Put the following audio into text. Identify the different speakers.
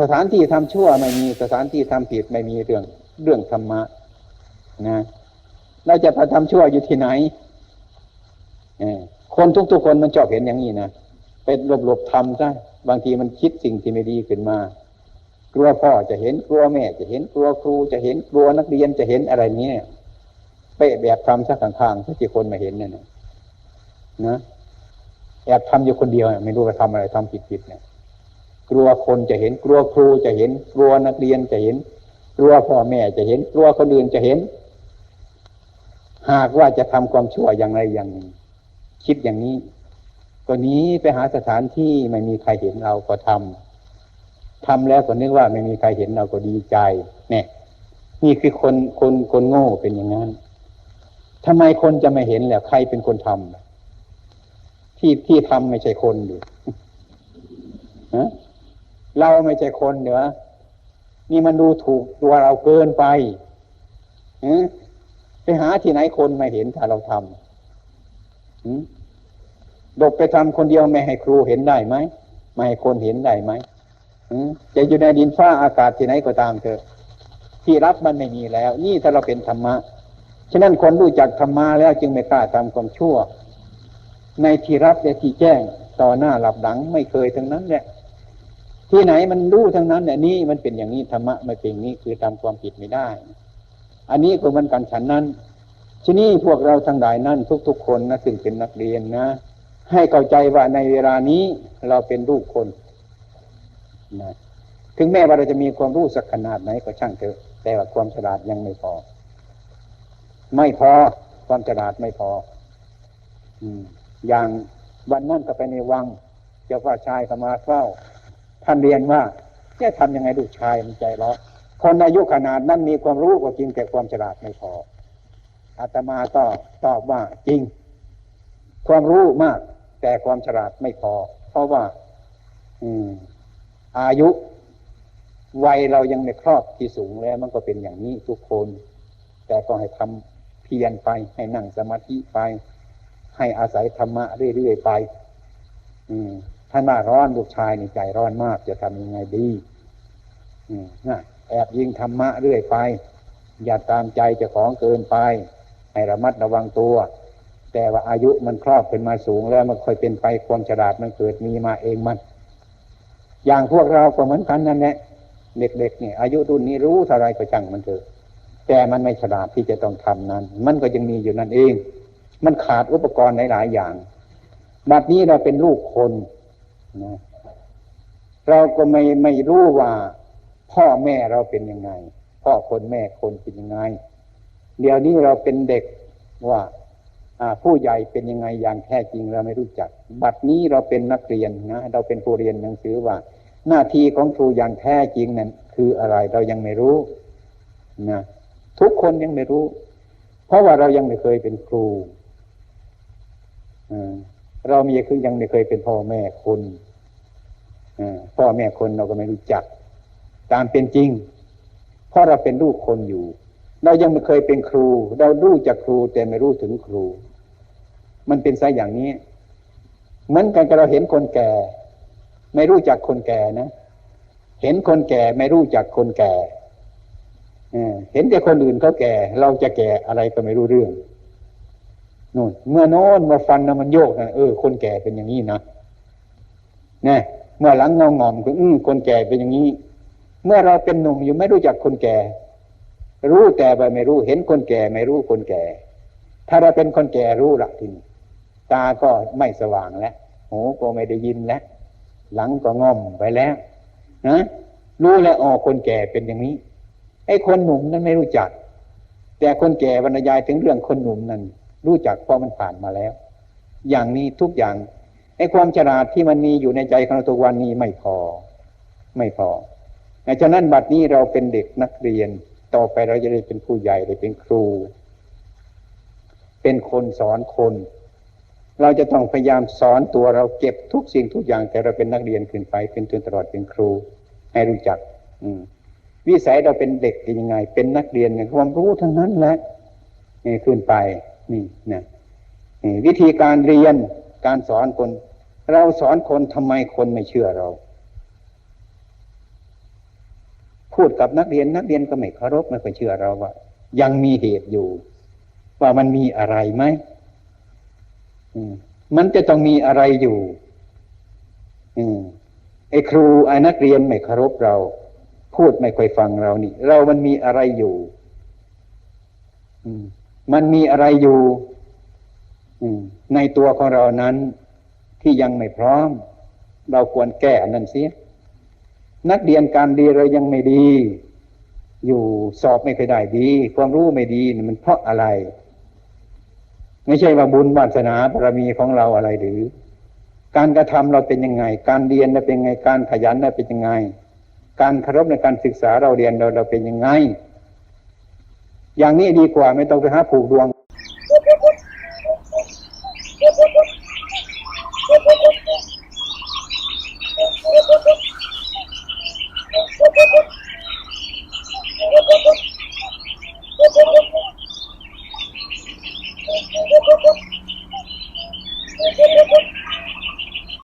Speaker 1: สถานที่ทำชั่วไม่มีสถานที่ทำผิดไม่มีเรื่องเรื่องธรรมะนะเราจะไปทำชั่วอยู่ที่ไหนคนทุกๆคนมันชอบเห็นอย่างนี้นะเป็นหลบๆทำซะบางทีมันคิดสิ่งที่ไม่ดีขึ้นมา กลัวพ่อจะเห็นกลัวแม่ จะเห็นกลัวครูจะเห็นกลัวนักเรียนจะเห็นอะไรเนี้ยไปแบบทำซะข้างๆถ้าที่คนมาเห็นเนี่ยนะนะแอบทำอยู่คนเดียวไม่รู้ว่าทำอะไรทำผิดๆเนี่ย กลัวคนจะเห็นกลัวครูจะเห็น กลัวนักเรียนจะเห็น กลัวพ่อแม่จะเห็น กลัวคนอื่นจะเห็น หากว่าจะทำความชั่วอย่างไรอย่างหนึ่งคิดอย่างนี้ก็หนี้ไปหาสถานที่ไม่มีใครเห็นเราก็ทำ ทำแล้วก็นึกว่าไม่มีใครเห็นเราก็ดีใจ เนี่ย นี่คือคนคนคนโง่เป็นอย่างนั้นทำไมคนจะไม่เห็นแล้วใครเป็นคนทำที่ที่ทำไม่ใช่คนอยู่เราไม่ใช่คนเหรอนี่มันดูถูกตัวเราเกินไปไปหาที่ไหนคนไม่เห็นถ้าเราทำหืมดบไปทำคนเดียวไม่ให้ครูเห็นได้ไหม ไม่ให้คนเห็นได้ไหม จะอยู่ในดินฟ้าอากาศที่ไหนก็ตามเถอะที่รับมันไม่มีแล้ว นี่ถ้าเราเป็นธรรมะฉะนั้นคนรู้จักธรรมะแล้วจึงไม่กล้าทำความชั่ว ในที่รับและที่แจ้งต่อหน้าหลับหลังไม่เคยทั้งนั้นแหละที่ไหนมันรู้ทั้งนั้นเนี่ยนี่มันเป็นอย่างนี้ธรรมะไม่เป็นอย่างนี้คือทำความผิดไม่ได้ อันนี้ก็เหมือนกันฉันนั้นทีนี้พวกเราทั้งหลายนั่นทุก ๆ คนนะซึ่งเป็นนักเรียนนะ ให้เข้าใจว่าในเวลานี้เราเป็นลูกคน นะถึงแม้ว่าเราจะมีความรู้สักขนาดไหนก็ช่างเถอะแต่ว่าความฉลาดยังไม่พอ ไม่พอความฉลาดไม่พอ อืม อย่างวันนั้นก็ไปในวัง เจ้าว่าชายเข้ามาเฝ้า ท่านเรียนว่าจะทำยังไงลูชายมันใจร้อนคนอายุขนาดนั้นมีความรู้ก็จริงแต่ความฉลาดไม่พออาตมาก็ตอบว่าจริง ความรู้มาก แต่ความฉลาดไม่พอ เพราะว่า อืม อายุวัยเรายังไม่ครอบที่สูงแล้วมันก็เป็นอย่างนี้ทุกคน แต่ก็ให้ทำเพียรไป ให้นั่งสมาธิไป ให้อาศัยธรรมะเรื่อยๆไป อืมท่านว่าร้อนลูกชายในใจร้อนมากจะทำยังไงดี อืมนะแอบยิงธรรมะเรื่อยไป อย่าตามใจเจ้าของเกินไป ให้ระมัดระวังตัว แต่ว่าอายุมันครอบขึ้นมาสูงแล้วมันค่อยเป็นไปความฉลาดมันเกิดมีมาเองมัน อย่างพวกเราก็เหมือนกันนั่นแหละเด็กๆเนี่ยอายุรุ่นนี้รู้เท่าไรก็ช่างมันเถอะแต่มันไม่ฉลาดที่จะต้องทำนั้น มันก็ยังมีอยู่นั่นเอง มันขาดอุปกรณ์หลายๆอย่างบัดนี้เราเป็นลูกคนนะเราก็ไม่ไม่รู้ว่า พ่อแม่เราเป็นยังไง พ่อคนแม่คนเป็นยังไง เดี๋ยวนี้เราเป็นเด็กว่า ผู้ใหญ่เป็นยังไงอย่างแท้จริงเราไม่รู้จัก บัดนี้เราเป็นนักเรียนนะเราเป็นผู้เรียนหนังสือว่า หน้าที่ของครูอย่างแท้จริงนั้นคืออะไรเรายังไม่รู้นะทุกคนยังไม่รู้ เพราะว่าเรายังไม่เคยเป็นครูเรามีคือยังไม่เคยเป็นพ่อแม่คนพ่อแม่คนเราก็ไม่รู้จัก ตามเป็นจริง เพราะเราเป็นลูกคนอยู่ เรายังไม่เคยเป็นครู เรารู้จักครูแต่ไม่รู้ถึงครู มันเป็นไซอย่างนี้ เหมือนกันกับเราเห็นคนแก่ ไม่รู้จักคนแก่นะ เห็นคนแก่ไม่รู้จักคนแก่เห็นแต่คนอื่นเขาแก่ เราจะแก่อะไรก็ไม่รู้เรื่องนู่นเมื่อโน้นมาฟันนะมันโยกนะเออคนแก่เป็นอย่างนี้นะเนี่ยเมื่อหลังเงางอมก็อือคนแก่เป็นอย่างนี้ เมื่อเราเป็นหนุ่มอยู่ไม่รู้จักคนแก่ รู้แต่ไปไม่รู้ เห็นคนแก่ไม่รู้คนแก่ ถ้าเราเป็นคนแก่รู้ละทีนี้ ตาก็ไม่สว่างแล้วหูก็ไม่ได้ยินแล้วหลังก็ง่อมไปแล้วนะรู้แล้วอ๋อคนแก่เป็นอย่างนี้ไอ้คนหนุ่มนั้นไม่รู้จัก แต่คนแก่บรรยายถึงเรื่องคนหนุ่มนั้น รู้จักเพราะมันผ่านมาแล้ว อย่างนี้ทุกอย่างไอ้ความฉลาดที่มันมีอยู่ในใจของเราทุกวันนี้ไม่พอ ไม่พอฉะนั้นบัดนี้เราเป็นเด็กนักเรียน ต่อไปเราจะได้เป็นผู้ใหญ่ได้เป็นครู เป็นคนสอนคน เราจะต้องพยายามสอนตัวเราเก็บทุกสิ่งทุกอย่างแต่เราเป็นนักเรียนขึ้นไปเป็นจนตลอดเป็นครู ให้รู้จัก อืวิสัยเราเป็นเด็กเป็นยังไง เป็นนักเรียนความรู้ทั้งนั้นแหละนี่ขึ้นไปนี่นะวิธีการเรียนการสอนคน เราสอนคนทำไมคนไม่เชื่อเรา พูดกับนักเรียนนักเรียนก็ไม่เคารพไม่เคยเชื่อเราว่า ยังมีเหตุอยู่ ว่ามันมีอะไรไหม มันจะต้องมีอะไรอยู่อืมไอ้ครูไอ้นักเรียนไม่เคารพเรา พูดไม่ค่อยฟังเรานี่ เรามันมีอะไรอยู่อืมมันมีอะไรอยู่อืมในตัวของเรานั้น ที่ยังไม่พร้อม เราควรแก้อันนั้นเสียนักเรียนการดีเรายังไม่ดี อยู่สอบไม่เคยได้ดี ความรู้ไม่ดีมันเพราะอะไร ไม่ใช่ว่าบุญวาสนาบารมีของเราอะไรหรือ การกระทำเราเป็นยังไง การเรียนเราเป็นยังไง การขยันเราเป็นยังไง การเคารพในการศึกษาเราเรียนเราเราเป็นยังไง อย่างนี้ดีกว่าไม่ต้องไปหาผูกดวง